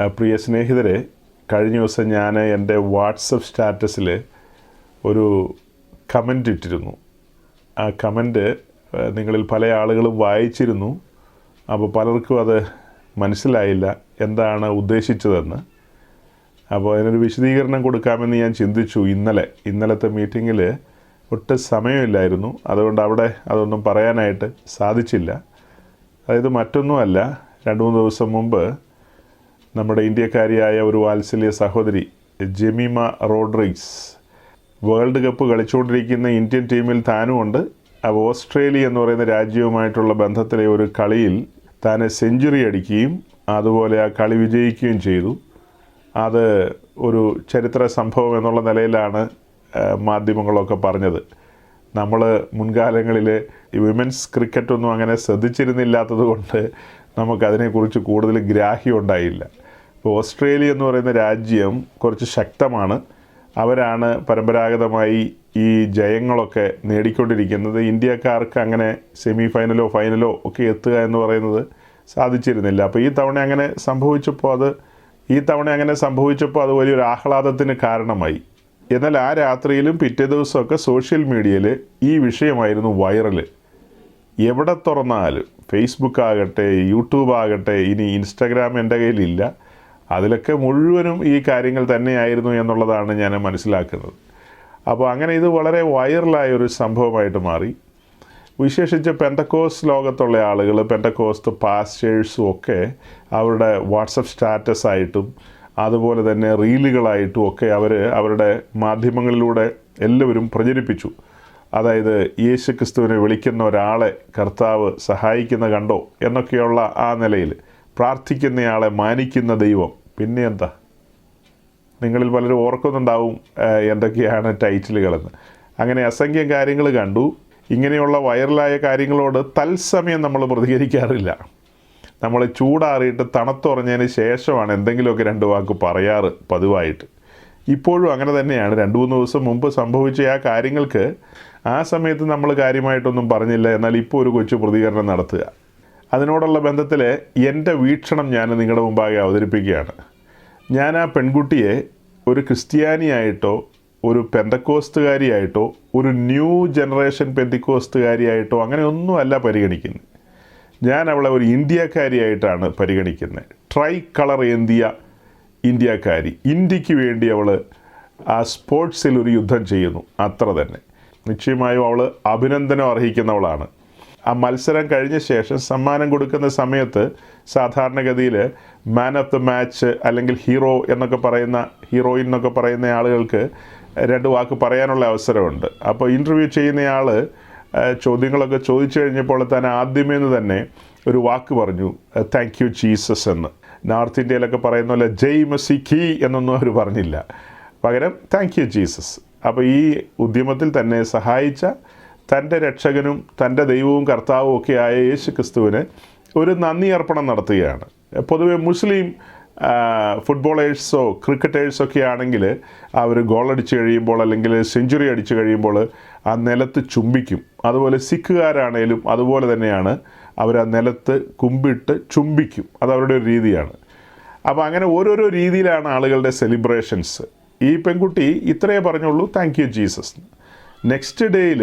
പ്രിയ സ്നേഹിതരെ കഴിഞ്ഞ ദിവസം ഞാൻ എന്റെ വാട്സപ്പ് സ്റ്റാറ്റസിൽ ഒരു കമന്റ് ഇട്ടിരുന്നു. ആ കമന്റ് നിങ്ങളിൽ പല ആളുകളും വായിച്ചിരുന്നു. അപ്പോൾ പലർക്കും അത് മനസ്സിലായില്ല എന്താണ് ഉദ്ദേശിച്ചതെന്ന്. അപ്പോൾ അതിനൊരു വിശദീകരണം കൊടുക്കാമെന്ന് ഞാൻ ചിന്തിച്ചു ഇന്നലെ. ഇന്നലത്തെ മീറ്റിങ്ങിൽ ഒട്ടും സമയമില്ലായിരുന്നു. അതുകൊണ്ട് അവിടെ അതൊന്നും പറയാനായിട്ട് സാധിച്ചില്ല. അതായത് മറ്റൊന്നുമല്ല രണ്ട് മൂന്ന് ദിവസം മുമ്പ് നമ്മുടെ ഇന്ത്യക്കാരിയായ ഒരു വാത്സല്യ സഹോദരി ജെമിമ റോഡ്രിഗ്സ്. വേൾഡ് കപ്പ് കളിച്ചുകൊണ്ടിരിക്കുന്ന ഇന്ത്യൻ ടീമിൽ താനുമുണ്ട് അപ്പോൾ ഓസ്ട്രേലിയ എന്ന് പറയുന്ന രാജ്യവുമായിട്ടുള്ള ബന്ധത്തിലെ ഒരു കളിയിൽ താൻ സെഞ്ചുറി അടിക്കുകയും അതുപോലെ ആ കളി വിജയിക്കുകയും ചെയ്തു. അത് ഒരു ചരിത്ര സംഭവം എന്നുള്ള നിലയിലാണ് മാധ്യമങ്ങളൊക്കെ പറഞ്ഞത്. നമ്മൾ മുൻകാലങ്ങളിൽ ഈ വിമൻസ് ക്രിക്കറ്റൊന്നും അങ്ങനെ ശ്രദ്ധിച്ചിരുന്നില്ലാത്തത് കൊണ്ട് നമുക്കതിനെക്കുറിച്ച് കൂടുതൽ ഗ്രാഹ്യം ഉണ്ടായില്ല. ഓസ്ട്രേലിയ എന്ന് പറയുന്ന രാജ്യം കുറച്ച് ശക്തമാണ്. അവരാണ് പരമ്പരാഗതമായി ഈ ജയങ്ങളൊക്കെ നേടിക്കൊണ്ടിരിക്കുന്നത്. ഇന്ത്യക്കാർക്ക് അങ്ങനെ സെമി ഫൈനലോ ഫൈനലോ ഒക്കെ എത്തുക എന്ന് പറയുന്നത് സാധിച്ചിരുന്നില്ല. അപ്പോൾ ഈ തവണ അങ്ങനെ സംഭവിച്ചപ്പോൾ അത് ഈ തവണ അങ്ങനെ സംഭവിച്ചപ്പോൾ അത് വലിയൊരു ആഹ്ലാദത്തിന് കാരണമായി. എന്നാൽ ആ രാത്രിയിലും പിറ്റേ ദിവസമൊക്കെ സോഷ്യൽ മീഡിയയിൽ ഈ വിഷയമായിരുന്നു വൈറൽ എവിടെ തുറന്നാലും ഫേസ്ബുക്ക് ആകട്ടെ യൂട്യൂബ് ആകട്ടെ ഇനി ഇൻസ്റ്റഗ്രാം എന്റെ കയ്യിലില്ല. അതിലൊക്കെ മുഴുവനും ഈ കാര്യങ്ങൾ തന്നെയായിരുന്നു എന്നുള്ളതാണ് ഞാൻ മനസ്സിലാക്കുന്നത്. അപ്പോൾ അങ്ങനെ ഇത് വളരെ വൈറലായ ഒരു സംഭവമായിട്ട് മാറി. വിശേഷിച്ച് പെന്റക്കോസ് ലോകത്തുള്ള ആളുകൾ പെന്റക്കോസ്റ്റ് പാസ്റ്റേഴ്സും ഒക്കെ അവരുടെ വാട്സപ്പ് സ്റ്റാറ്റസ് ആയിട്ടും അതുപോലെ തന്നെ റീലുകളായിട്ടും ഒക്കെ അവർ അവരുടെ മാധ്യമങ്ങളിലൂടെ എല്ലാവരും പ്രചരിപ്പിച്ചു. അതായത് യേശു ക്രിസ്തുവിനെ വിളിക്കുന്ന ഒരാളെ കർത്താവ് സഹായിക്കുന്ന കണ്ടോ എന്നൊക്കെയുള്ള ആ നിലയിൽ പ്രാർത്ഥിക്കുന്നയാളെ മാനിക്കുന്ന ദൈവം. പിന്നെ എന്താ? നിങ്ങളിൽ പലരും ഓർക്കുന്നുണ്ടാവും എന്തൊക്കെയാണ് ടൈറ്റിലുകളെന്ന് അങ്ങനെ അസംഖ്യം കാര്യങ്ങൾ കണ്ടു. ഇങ്ങനെയുള്ള വൈറലായ കാര്യങ്ങളോട് തത്സമയം നമ്മൾ പ്രതികരിക്കാറില്ല. നമ്മൾ ചൂടാറിയിട്ട് തണുത്തുറഞ്ഞതിന് ശേഷമാണ് എന്തെങ്കിലുമൊക്കെ രണ്ട് വാക്ക് പറയാറ് പതിവായിട്ട്. ഇപ്പോഴും അങ്ങനെ തന്നെയാണ്. രണ്ട് മൂന്ന് ദിവസം മുമ്പ് സംഭവിച്ച ആ കാര്യങ്ങൾക്ക് ആ സമയത്ത് നമ്മൾ കാര്യമായിട്ടൊന്നും പറഞ്ഞില്ല. എന്നാൽ ഇപ്പോൾ ഒരു കൊച്ചു പ്രതികരണം നടത്തുക. അതിനോടുള്ള ബന്ധത്തിൽ എന്റെ വീക്ഷണം ഞാൻ നിങ്ങളുടെ മുമ്പാകെ അവതരിപ്പിക്കുകയാണ്. ഞാൻ ആ പെൺകുട്ടിയെ ഒരു ക്രിസ്ത്യാനിയായിട്ടോ ഒരു പെന്തക്കോസ്തുകാരിയായിട്ടോ ഒരു ന്യൂ ജനറേഷൻ പെന്തിക്കോസ്തുകാരിയായിട്ടോ അങ്ങനെ ഒന്നുമല്ല പരിഗണിക്കുന്നത് ഞാൻ അവളെ ഒരു ഇന്ത്യക്കാരിയായിട്ടാണ് പരിഗണിക്കുന്നത് ട്രൈ കളർ ഏന്തിയ ഇന്ത്യക്കാരി. ഇന്ത്യയ്ക്ക് വേണ്ടി അവൾ ആ സ്പോർട്സിൽ ഒരു യുദ്ധം ചെയ്യുന്നു. അത്ര തന്നെ. നിശ്ചയമായും അവൾ അഭിനന്ദനം അർഹിക്കുന്നവളാണ്. ആ മത്സരം കഴിഞ്ഞ ശേഷം സമ്മാനം കൊടുക്കുന്ന സമയത്ത് സാധാരണഗതിയിൽ മാൻ ഓഫ് ദ മാച്ച് അല്ലെങ്കിൽ ഹീറോ എന്നൊക്കെ പറയുന്ന ഹീറോയിൻ എന്നൊക്കെ പറയുന്ന ആളുകൾക്ക് രണ്ട് വാക്ക് പറയാനുള്ള അവസരമുണ്ട്. അപ്പോൾ ഇന്റർവ്യൂ ചെയ്യുന്നയാൾ ചോദ്യങ്ങളൊക്കെ ചോദിച്ചു കഴിഞ്ഞപ്പോൾ താൻ ആദ്യമേ നിന്ന് തന്നെ ഒരു വാക്ക് പറഞ്ഞു താങ്ക് യു ജീസസ് എന്ന്. നോർത്ത് ഇന്ത്യയിലൊക്കെ പറയുന്ന പോലെ ജയ് മസി കി എന്നൊന്നും അവർ പറഞ്ഞില്ല. പകരം താങ്ക് യു ജീസസ് അപ്പോൾ ഈ ഉദ്യമത്തിൽ തന്നെ സഹായിച്ച തന്റെ രക്ഷകനും തന്റെ ദൈവവും കർത്താവും ആയ യേശു ക്രിസ്തുവിന് ഒരു നന്ദി അർപ്പണം നടത്തുകയാണ്. പൊതുവെ മുസ്ലിം ഫുട്ബോളേഴ്സോ ക്രിക്കറ്റേഴ്സോ ഒക്കെ ആണെങ്കിൽ അവർ ഗോൾ അടിച്ച് കഴിയുമ്പോൾ അല്ലെങ്കിൽ സെഞ്ചുറി അടിച്ച് കഴിയുമ്പോൾ ആ നിലത്ത് ചുംബിക്കും. അതുപോലെ സിഖുകാരാണേലും അതുപോലെ തന്നെയാണ് അവർ ആ നിലത്ത് കുമ്പിട്ട് ചുംബിക്കും. അത് അവരുടെ ഒരു രീതിയാണ്. അപ്പോൾ അങ്ങനെ ഓരോരോ രീതിയിലാണ് ആളുകളുടെ സെലിബ്രേഷൻസ് ഈ പെൺകുട്ടി ഇത്രയേ പറഞ്ഞുള്ളൂ. താങ്ക് യു ജീസസ് നെക്സ്റ്റ് ഡേയിൽ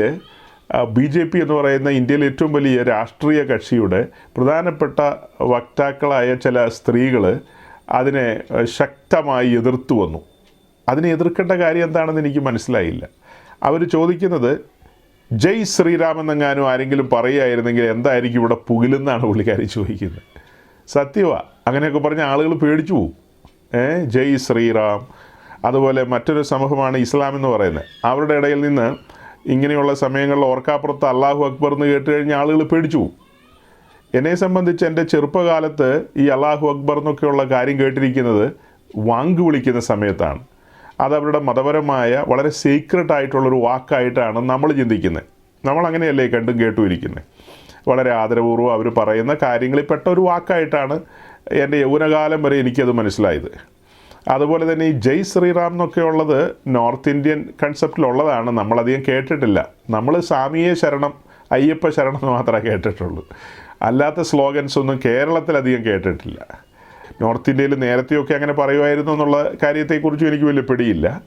ബി ജെ പി എന്ന് പറയുന്ന ഇന്ത്യയിലെ ഏറ്റവും വലിയ രാഷ്ട്രീയ കക്ഷിയുടെ പ്രധാനപ്പെട്ട വക്താക്കളായ ചില സ്ത്രീകൾ അതിനെ ശക്തമായി എതിർത്തു വന്നു. അതിനെ എതിർക്കേണ്ട കാര്യം എന്താണെന്ന് എനിക്ക് മനസ്സിലായില്ല. അവർ ചോദിക്കുന്നത് ജയ് ശ്രീരാം എന്നെങ്ങാനും ആരെങ്കിലും പറയുകയായിരുന്നെങ്കിൽ എന്തായിരിക്കും ഇവിടെ പുകിലെന്നാണ് പുള്ളിക്കാരി ചോദിക്കുന്നത്. സത്യവാ. അങ്ങനെയൊക്കെ പറഞ്ഞ ആളുകൾ പേടിച്ചു പോകും ഏ ജയ് ശ്രീറാം അതുപോലെ മറ്റൊരു സമൂഹമാണ് ഇസ്ലാം എന്ന് പറയുന്നത്. അവരുടെ ഇടയിൽ നിന്ന് ഇങ്ങനെയുള്ള സമയങ്ങളിൽ ഓർക്കാപ്പുറത്ത് അള്ളാഹു അക്ബർ എന്ന് കേട്ട് കഴിഞ്ഞാൽ ആളുകൾ പേടിച്ചു പോകും. എന്നെ സംബന്ധിച്ച് എന്റെ ചെറുപ്പകാലത്ത് ഈ അള്ളാഹു അക്ബർ എന്നൊക്കെയുള്ള കാര്യം കേട്ടിരിക്കുന്നത് വാങ്ക് വിളിക്കുന്ന സമയത്താണ്. അത് അവരുടെ മതപരമായ വളരെ സീക്രട്ട് ആയിട്ടുള്ളൊരു വാക്കായിട്ടാണ് നമ്മൾ ചിന്തിക്കുന്നത്. നമ്മൾ അങ്ങനെയല്ലേ കണ്ടും കേട്ടും ഇരിക്കുന്നത്. വളരെ ആദരപൂർവം അവർ പറയുന്ന കാര്യങ്ങളിൽപ്പെട്ട ഒരു വാക്കായിട്ടാണ് എന്റെ യൗവനകാലം വരെ എനിക്കത് മനസ്സിലായത്. അതുപോലെ തന്നെ ഈ ജയ് ശ്രീറാം എന്നൊക്കെ ഉള്ളത് നോർത്ത് ഇന്ത്യൻ കൺസെപ്റ്റിലുള്ളതാണ്. നമ്മളധികം കേട്ടിട്ടില്ല. നമ്മൾ സ്വാമിയെ ശരണം അയ്യപ്പ ശരണം എന്ന് മാത്രമേ കേട്ടിട്ടുള്ളൂ. അല്ലാത്ത സ്ലോഗൻസ് ഒന്നും കേരളത്തിലധികം കേട്ടിട്ടില്ല. നോർത്ത് ഇന്ത്യയിൽ നേരത്തെയൊക്കെ അങ്ങനെ പറയുമായിരുന്നു എന്നുള്ള കാര്യത്തെക്കുറിച്ചും എനിക്ക് വലിയ പിടിയില്ല.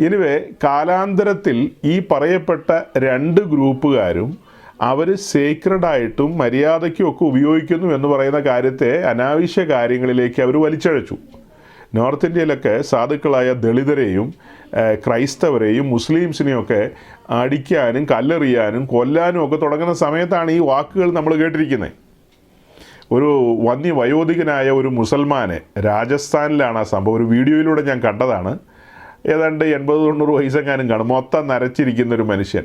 ഇനിവേ കാലാന്തരത്തിൽ ഈ പറയപ്പെട്ട രണ്ട് ഗ്രൂപ്പുകാരും അവർ സേക്രഡായിട്ടും മര്യാദയ്ക്കും ഒക്കെ ഉപയോഗിക്കുന്നു എന്ന് പറയുന്ന കാര്യത്തെ അനാവശ്യ കാര്യങ്ങളിലേക്ക് അവർ വലിച്ചഴച്ചു. നോർത്ത് ഇന്ത്യയിലൊക്കെ സാധുക്കളായ ദളിതരെയും ക്രൈസ്തവരെയും മുസ്ലിംസിനെയൊക്കെ അടിക്കാനും കല്ലെറിയാനും കൊല്ലാനും ഒക്കെ തുടങ്ങുന്ന സമയത്താണ് ഈ വാക്കുകൾ നമ്മൾ കേട്ടിരിക്കുന്നത് ഒരു വന്യ വയോധികനായ ഒരു മുസൽമാനെ രാജസ്ഥാനിലാണ് ആ സംഭവം. ഒരു വീഡിയോയിലൂടെ ഞാൻ കണ്ടതാണ്. ഏതാണ്ട് എൺപത് തൊണ്ണൂറ് വയസ്സെങ്ങാനും കാണും. മൊത്തം നരച്ചിരിക്കുന്ന ഒരു മനുഷ്യൻ.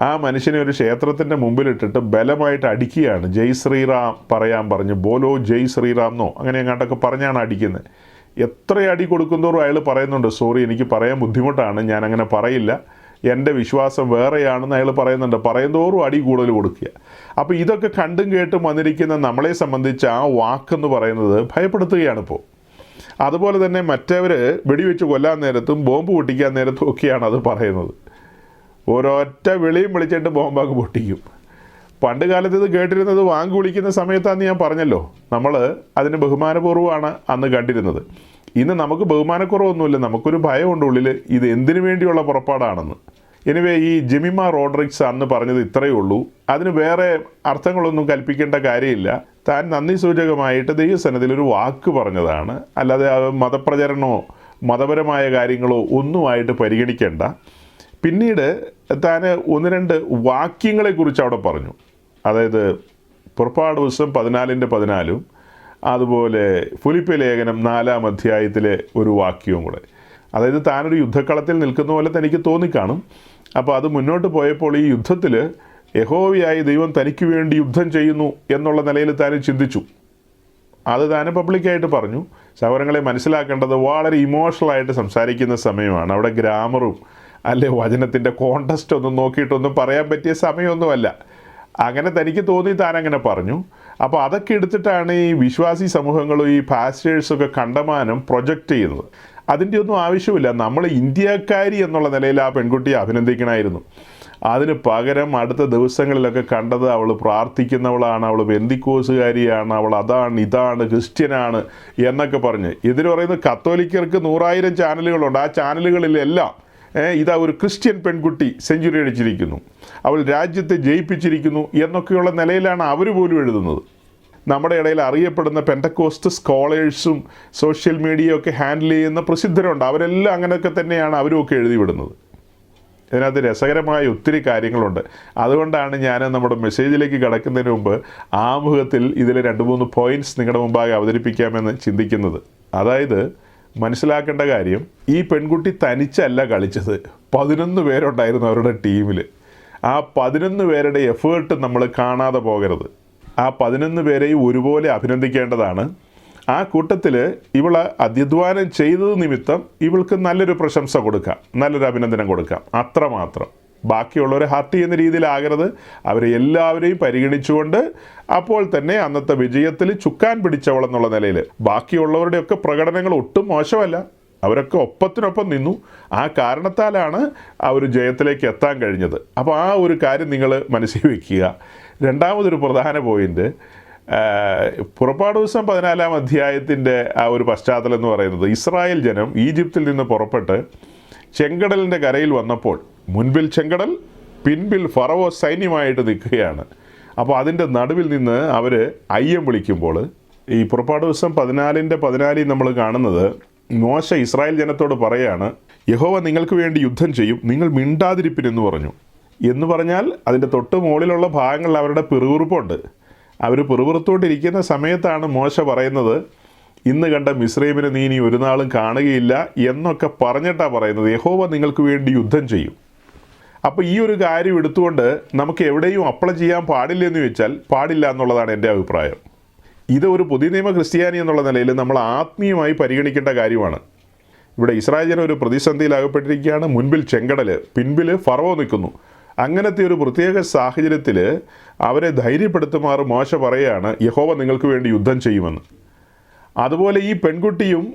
ആ മനുഷ്യനെ ഒരു ക്ഷേത്രത്തിന്റെ മുമ്പിലിട്ടിട്ട് ബലമായിട്ട് അടിക്കുകയാണ്. ജയ് ശ്രീറാം പറയാൻ പറഞ്ഞു. ബോലോ ജയ് ശ്രീറാം എന്നോ അങ്ങനെ എങ്ങാണ്ടൊക്കെ പറഞ്ഞാണ് അടിക്കുന്നത് എത്ര അടി കൊടുക്കുന്നതോറും അയാൾ പറയുന്നുണ്ട് സോറി എനിക്ക് പറയാൻ ബുദ്ധിമുട്ടാണ് ഞാൻ അങ്ങനെ പറയില്ല. എന്റെ വിശ്വാസം വേറെയാണെന്ന് അയാൾ പറയുന്നുണ്ട്. പറയുന്നതോറും അടി കൂടുതൽ കൊടുക്കുക. അപ്പോൾ ഇതൊക്കെ കണ്ടും കേട്ടും വന്നിരിക്കുന്ന നമ്മളെ സംബന്ധിച്ച് ആ വാക്കെന്ന് പറയുന്നത് ഭയപ്പെടുത്തുകയാണ് ഇപ്പോൾ അതുപോലെ തന്നെ മറ്റവർ വെടിവെച്ച് കൊല്ലാൻ നേരത്തും ബോംബ് പൊട്ടിക്കാൻ നേരത്തും ഒക്കെയാണ് അത് പറയുന്നത്. ഒരൊറ്റ വെളിയും വിളിച്ചിട്ട് ബോംബാക്ക് പൊട്ടിക്കും. പണ്ട് കാലത്ത് ഇത് കേട്ടിരുന്നത് വാങ്ങി വിളിക്കുന്ന സമയത്താന്ന് ഞാൻ പറഞ്ഞല്ലോ. നമ്മൾ അതിന് ബഹുമാനപൂർവമാണ് അന്ന് കണ്ടിരുന്നത്. ഇന്ന് നമുക്ക് ബഹുമാനക്കുറവൊന്നുമില്ല. നമുക്കൊരു ഭയമുണ്ട് ഉള്ളിൽ ഇത് എന്തിനു വേണ്ടിയുള്ള പുറപ്പാടാണെന്ന്. എനിവേ ഈ ജെമിമ റോഡ്രിക്സ് അന്ന് പറഞ്ഞത് ഇത്രയേ ഉള്ളൂ. അതിന് വേറെ അർത്ഥങ്ങളൊന്നും കൽപ്പിക്കേണ്ട കാര്യമില്ല. താൻ നന്ദി സൂചകമായിട്ട് ദൈവസനത്തിൽ ഒരു വാക്ക് പറഞ്ഞതാണ്. അല്ലാതെ മതപ്രചരണമോ മതപരമായ കാര്യങ്ങളോ ഒന്നുമായിട്ട് പരിഗണിക്കേണ്ട. പിന്നീട് താൻ ഒന്ന് രണ്ട് വാക്യങ്ങളെക്കുറിച്ച് അവിടെ പറഞ്ഞു. അതായത് പുറപ്പാട് ദിവസം പതിനാലിന്റെ പതിനാലും അതുപോലെ ഫുലിപ്പ് ലേഖനം നാലാം അധ്യായത്തിലെ ഒരു വാക്യവും കൂടെ. അതായത് താനൊരു യുദ്ധക്കളത്തിൽ നിൽക്കുന്ന പോലെ തനിക്ക് തോന്നിക്കാണും. അപ്പോൾ അത് മുന്നോട്ട് പോയപ്പോൾ ഈ യുദ്ധത്തിൽ യഹോവയായി ദൈവം തനിക്ക് വേണ്ടി യുദ്ധം ചെയ്യുന്നു എന്നുള്ള നിലയിൽ താൻ ചിന്തിച്ചു. അത് താൻ പബ്ലിക്കായിട്ട് പറഞ്ഞു. സഹോദരങ്ങളെ മനസ്സിലാക്കേണ്ടത് വളരെ ഇമോഷണലായിട്ട് സംസാരിക്കുന്ന സമയമാണ്. അവിടെ ഗ്രാമറും അല്ലെ വചനത്തിന്റെ കോണ്ടസ്റ്റ് ഒന്നും നോക്കിയിട്ടൊന്നും പറയാൻ പറ്റിയ സമയമൊന്നുമല്ല. അങ്ങനെ തനിക്ക് തോന്നി താൻ അങ്ങനെ പറഞ്ഞു. അപ്പോൾ അതൊക്കെ എടുത്തിട്ടാണ് ഈ വിശ്വാസി സമൂഹങ്ങളും ഈ പാസ്റ്റേഴ്സൊക്കെ കണ്ടമാനം പ്രൊജക്റ്റ് ചെയ്യുന്നത്. അതിന്റെ ഒന്നും ആവശ്യമില്ല. നമ്മൾ ഇന്ത്യക്കാരി എന്നുള്ള നിലയിൽ ആ പെൺകുട്ടിയെ അഭിനന്ദിക്കണമായിരുന്നു. അതിന് പകരം അടുത്ത ദിവസങ്ങളിലൊക്കെ കണ്ടത് അവൾ പ്രാർത്ഥിക്കുന്നവളാണ്. അവൾ ബന്ദിക്കോസുകാരിയാണ്. അവൾ അതാണ് ഇതാണ് ക്രിസ്ത്യനാണ് എന്നൊക്കെ പറഞ്ഞ്. ഇതിന് പറയുന്നത് കത്തോലിക്കർക്ക് നൂറായിരം ചാനലുകളുണ്ട് ആ ചാനലുകളിലെല്ലാം ഇതാ ഒരു ക്രിസ്ത്യൻ പെൺകുട്ടി സെഞ്ചുറി അടിച്ചിരിക്കുന്നു. അവൾ രാജ്യത്തെ ജയിപ്പിച്ചിരിക്കുന്നു എന്നൊക്കെയുള്ള നിലയിലാണ് അവർ പോലും എഴുതുന്നത്. നമ്മുടെ ഇടയിൽ അറിയപ്പെടുന്ന പെന്റക്കോസ്റ്റ് സ്കോളേഴ്സും സോഷ്യൽ മീഡിയയൊക്കെ ഹാൻഡിൽ ചെയ്യുന്ന പ്രസിദ്ധരുണ്ട്. അവരെല്ലാം അങ്ങനെയൊക്കെ തന്നെയാണ് അവരുമൊക്കെ എഴുതി വിടുന്നത്. ഇതിനകത്ത് രസകരമായ ഒത്തിരി കാര്യങ്ങളുണ്ട്. അതുകൊണ്ടാണ് ഞാൻ നമ്മുടെ മെസ്സേജിലേക്ക് കടക്കുന്നതിന് മുമ്പ് ആമുഖത്തിൽ ഇതിലെ രണ്ട് മൂന്ന് പോയിന്റ്സ് നിങ്ങളുടെ മുമ്പാകെ അവതരിപ്പിക്കാമെന്ന് ചിന്തിക്കുന്നത്. അതായത് മനസ്സിലാക്കേണ്ട കാര്യം ഈ പെൺകുട്ടി തനിച്ചല്ല കളിച്ചത്. പതിനൊന്ന് പേരുണ്ടായിരുന്നു അവരുടെ ടീമിൽ ആ പതിനൊന്ന് പേരുടെ എഫേർട്ട് നമ്മൾ കാണാതെ പോകരുത്. ആ പതിനൊന്ന് പേരെയും ഒരുപോലെ അഭിനന്ദിക്കേണ്ടതാണ്. ആ കൂട്ടത്തിൽ ഇവൾ അധ്യധ്വാനം ചെയ്തത് നിമിത്തം ഇവൾക്ക് നല്ലൊരു പ്രശംസ കൊടുക്കാം. നല്ലൊരു അഭിനന്ദനം കൊടുക്കാം. അത്രമാത്രം. ബാക്കിയുള്ളവരെ ഹർട്ട് ചെയ്യുന്ന രീതിയിലാകരുത്. അവരെ എല്ലാവരെയും പരിഗണിച്ചുകൊണ്ട് അപ്പോൾ തന്നെ അന്നത്തെ വിജയത്തിൽ ചുക്കാൻ പിടിച്ചവളെന്നുള്ള നിലയിൽ. ബാക്കിയുള്ളവരുടെയൊക്കെ പ്രകടനങ്ങൾ ഒട്ടും മോശമല്ല. അവരൊക്കെ ഒപ്പത്തിനൊപ്പം നിന്നു. ആ കാരണത്താലാണ് ആ ഒരു ജയത്തിലേക്ക് എത്താൻ കഴിഞ്ഞത്. അപ്പോൾ ആ ഒരു കാര്യം നിങ്ങൾ മനസ്സിൽ വയ്ക്കുക രണ്ടാമതൊരു പ്രധാന പോയിന്റ് പുറപ്പാട് ദിവസം പതിനാലാം അധ്യായത്തിന്റെ ആ ഒരു പശ്ചാത്തലം എന്ന് പറയുന്നത് ഇസ്രായേൽ ജനം ഈജിപ്തിൽ നിന്ന് പുറപ്പെട്ട് ചെങ്കടലിന്റെ കരയിൽ വന്നപ്പോൾ മുൻപിൽ ചെങ്കടൽ പിൻപിൽ ഫറവോ സൈന്യമായിട്ട് നിൽക്കുകയാണ്. അപ്പോൾ അതിന്റെ നടുവിൽ നിന്ന് അവർ അയ്യം വിളിക്കുമ്പോൾ ഈ പുറപ്പാട് ദിവസം പതിനാലിന്റെ പതിനാലിൽ നമ്മൾ കാണുന്നത് മോശ ഇസ്രായേൽ ജനത്തോട് പറയാണ് യഹോവ നിങ്ങൾക്ക് വേണ്ടി യുദ്ധം ചെയ്യും നിങ്ങൾ മിണ്ടാതിരിപ്പിനെന്ന് പറഞ്ഞു. എന്ന് പറഞ്ഞാൽ അതിന്റെ തൊട്ട് മുകളിലുള്ള ഭാഗങ്ങളിൽ അവരുടെ പിറുവിറുപ്പുണ്ട് അവർ പിറുവിറുത്തോണ്ടിരിക്കുന്ന സമയത്താണ് മോശ പറയുന്നത് ഇന്ന് കണ്ട മിശ്രൈമിനെ നീ ഇനി ഒരു നാളും കാണുകയില്ല എന്നൊക്കെ പറഞ്ഞിട്ടാണ് പറയുന്നത്. യഹോവ നിങ്ങൾക്ക് വേണ്ടി യുദ്ധം ചെയ്യും. അപ്പോൾ ഈ ഒരു കാര്യം എടുത്തുകൊണ്ട് നമുക്ക് എവിടെയും അപ്ലൈ ചെയ്യാൻ പാടില്ല എന്ന് ചോദിച്ചാൽ പാടില്ല എന്നുള്ളതാണ് എന്റെ അഭിപ്രായം. ഇത് ഒരു പുതിയ നിയമ ക്രിസ്ത്യാനി എന്നുള്ള നിലയിൽ നമ്മൾ ആത്മീയമായി പരിഗണിക്കേണ്ട കാര്യമാണ്. ഇവിടെ ഇസ്രായേലിന് ഒരു പ്രതിസന്ധിയിൽ അകപ്പെട്ടിരിക്കുകയാണ്. മുൻപിൽ ചെങ്കടൽ പിൻപിൽ ഫറവോ നിൽക്കുന്നു. അങ്ങനത്തെ ഒരു പ്രത്യേക സാഹചര്യത്തിൽ അവരെ ധൈര്യപ്പെടുത്തുമാറ് മോശ പറയുകയാണ് യഹോവ നിങ്ങൾക്ക് വേണ്ടി യുദ്ധം ചെയ്യുമെന്ന്. അതുപോലെ ഈ പെൺകുട്ടിയും